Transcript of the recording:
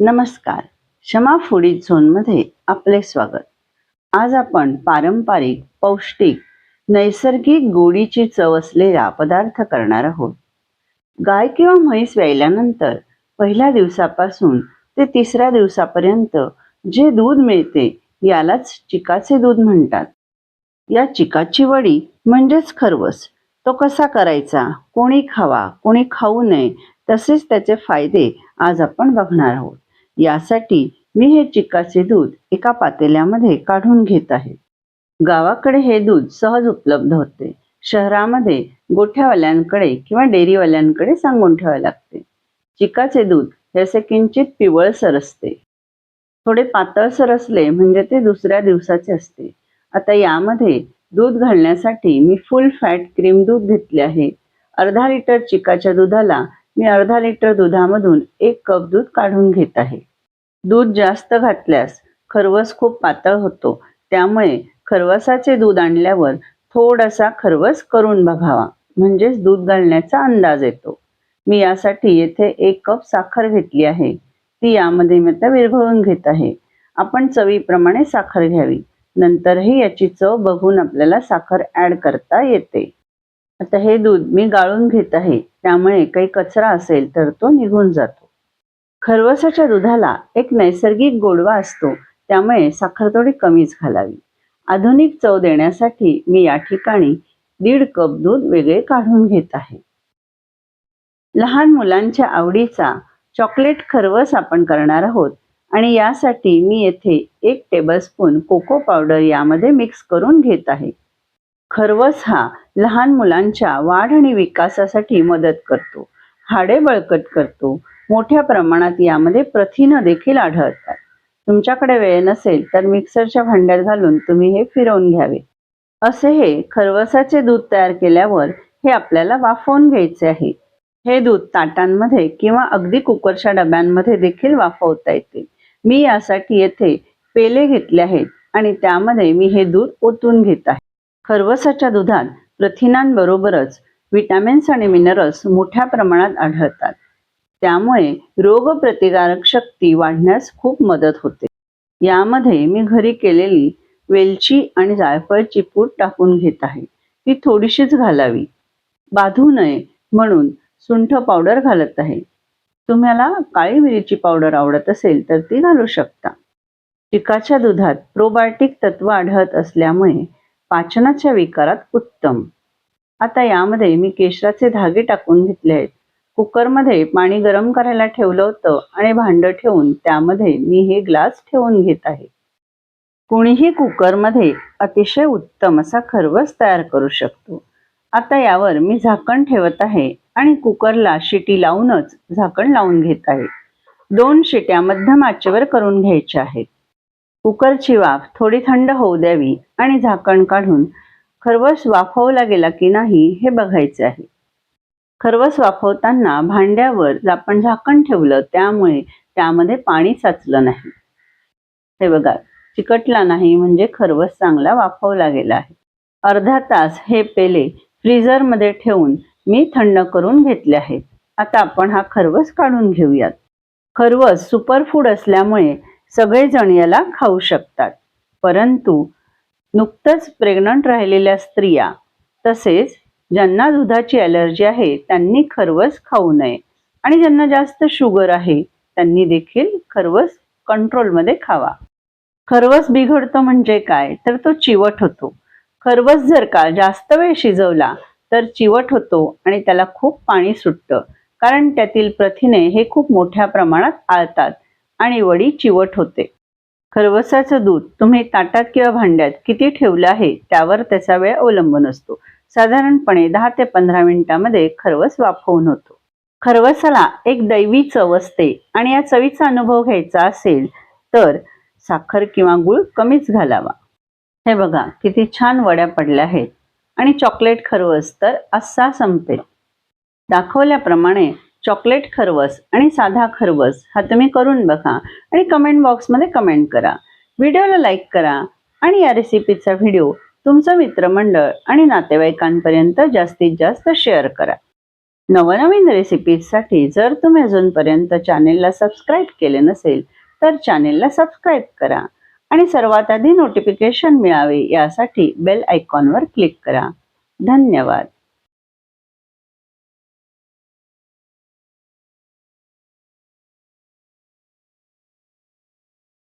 नमस्कार. क्षमा फुडी झोनमध्ये आपले स्वागत. आज आपण पारंपरिक पौष्टिक नैसर्गिक गोडीची चव असलेला पदार्थ करणार आहोत. गाय किंवा म्हैस व्यायल्यानंतर पहिल्या दिवसापासून ते तिसऱ्या दिवसापर्यंत जे दूध मिळते यालाच चिकाचे दूध म्हणतात. या चिकाची वडी म्हणजेच खरवस. तो कसा करायचा कोणी खावा कोणी खाऊ नये तसेच त्याचे फायदे आज आपण बघणार आहोत. यासाठी मी हे चिकाचे दूध एका पातेल्यामध्ये काढून घेत आहे. गावाकडे हे दूध सहज उपलब्ध होते. शहरामध्ये गोठ्यावाल्यांकडे किंवा डेअरीवाल्यांकडे सांगून ठेवावे लागते. चिकाचे दूध हे असे किंचित पिवळसर असते. थोडे पातळसर असले म्हणजे ते दुसऱ्या दिवसाचे असते. आता यामध्ये दूध घालण्यासाठी मी फुल फॅट क्रीम दूध घेतले आहे. अर्धा लिटर चिकाच्या दुधाला मी अर्धा लिटर दुधामधून एक कप दूध काढून घेत आहे. दूध जास्त घातल्यास खरवस खूप पातळ होतो. त्यामुळे खरवसाचे दूध आणल्यावर थोडासा खरवस करून बघावा. म्हणजेच दूध घालण्याचा अंदाज येतो. मी यासाठी येथे एक कप साखर घेतली आहे. ती यामध्ये मी आता विरघळून घेत आहे. आपण चवीप्रमाणे साखर घ्यावी. नंतरही याची चव बघून आपल्याला साखर ॲड करता येते. आता हे दूध मी गाळून घेत आहे. त्यामुळे काही कचरा असेल तर तो निघून जातो. खरवसाच्या दुधाला एक नैसर्गिक गोडवा असतो. त्यामुळे साखर थोडी कमीच घालावी. आधुनिक चव देण्यासाठी मी या ठिकाणी दीड कप दूध वेगळे काढून घेत आहे. लहान मुलांच्या आवडीचा चॉकलेट खरवस आपण करणार आहोत आणि यासाठी मी येथे एक टेबलस्पून कोको पावडर यामध्ये मिक्स करून घेत आहे. खरवस हा लहान मुलांच्या वाढ आणि विकासासाठी मदत करतो. हाडे बळकट करतो. मोठ्या प्रमाणात यामध्ये प्रथिनं देखील आढळतात. तुमच्याकडे वेळ नसेल तर मिक्सरच्या भांड्यात घालून तुम्ही हे फिरवून घ्यावे. असे हे खरवसाचे दूध तयार केल्यावर हे आपल्याला वाफवून घ्यायचे आहे. हे दूध ताटांमध्ये किंवा अगदी कुकरच्या डब्यांमध्ये देखील वाफवता येते. मी यासाठी येथे पेले घेतले आहेत आणि त्यामध्ये मी हे दूध ओतून घेत आहे. खरवसाच्या दुधात प्रथिनांबरोबरच विटॅमिन्स आणि मिनरल्स मोठ्या प्रमाणात आढळतात. त्यामुळे रोगप्रतिकारक शक्ती वाढण्यास खूप मदत होते. यामध्ये मी घरी केलेली वेलची आणि जायफळची पूड टाकून घेत आहे. ती थोडीशीच घालावी. बाधू नये म्हणून सुंठ पावडर घालत आहे. तुम्हाला काळी मिरीची पावडर आवडत असेल तर ती घालू शकता. चिकाच्या दुधात प्रोबायोटिक तत्व आढळत असल्यामुळे पाचनाच्या विकारात उत्तम. आता यामध्ये मी केशराचे धागे टाकून घेतले आहेत. कुकरमध्ये पाणी गरम करायला ठेवलं होतं आणि भांडं ठेवून त्यामध्ये मी हे ग्लास ठेवून घेत आहे. कुणीही कुकरमध्ये अतिशय उत्तम असा खरवस तयार करू शकतो. आता यावर मी झाकण ठेवत आहे आणि कुकरला शिटी लावूनच झाकण लावून घेत आहे. दोन शिट्या मध्यम आचेवर करून घ्यायच्या आहेत. कुकरची वाफ थोडी थंड होऊ द्यावी आणि झाकण काढून खरवस वाफवला गेला की नाही हे बघायचे आहे. खरवस वाफवताना भांड्यावर आपण झाकण ठेवलं त्यामुळे त्यामध्ये पाणी साचलं नाही. हे बघा चिकटला नाही म्हणजे खरवस चांगला वाफवला गेला आहे. अर्धा तास हे पेले फ्रीझरमध्ये ठेवून मी थंड करून घेतले आहेत. आता आपण हा खरवस काढून घेऊयात. खरवस सुपरफूड असल्यामुळे सगळेजण याला खाऊ शकतात. परंतु नुकतंच प्रेग्नंट राहिलेल्या स्त्रिया तसेच ज्यांना दुधाची ॲलर्जी आहे त्यांनी खरवस खाऊ नये. आणि ज्यांना जास्त शुगर आहे त्यांनी देखील खरवस कंट्रोलमध्ये खावा. खरवस बिघडतो म्हणजे काय? तर तो चिवट होतो. खरवस जर का जास्त वेळ शिजवला तर चिवट होतो आणि त्याला खूप पाणी सुटतं. कारण त्यातील प्रथिने हे खूप मोठ्या प्रमाणात आळतात. आणि वडी चिवट होते. खरवसाचं दूध तुम्ही ताटात किंवा भांड्यात किती ठेवलं आहे त्यावर त्याचा वेळ अवलंबून असतो. साधारणपणे दहा ते पंधरा मिनिटांमध्ये खरवस वाफवून होतो. खरवसाला एक दैवी चव असते आणि या चवीचा अनुभव घ्यायचा असेल तर साखर किंवा गुळ कमीच घालावा. हे बघा किती छान वड्या पडल्या आहेत. आणि चॉकलेट खरवस तर असा संपेल. दाखवल्याप्रमाणे चॉकलेट खरवस आणि साधा खरवस हा तुम्ही करून बघा आणि कमेंट बॉक्समध्ये कमेंट करा. व्हिडिओला लाईक करा आणि या रेसिपीचा व्हिडिओ तुमचं मित्रमंडळ आणि नातेवाईकांपर्यंत जास्तीत जास्त शेअर करा. नवनवीन रेसिपीजसाठी जर तुम्ही अजूनपर्यंत चॅनेलला सबस्क्राईब केले नसेल तर चॅनेलला सबस्क्राईब करा आणि सर्वात आधी नोटिफिकेशन मिळावे यासाठी बेल आयकॉनवर क्लिक करा. धन्यवाद.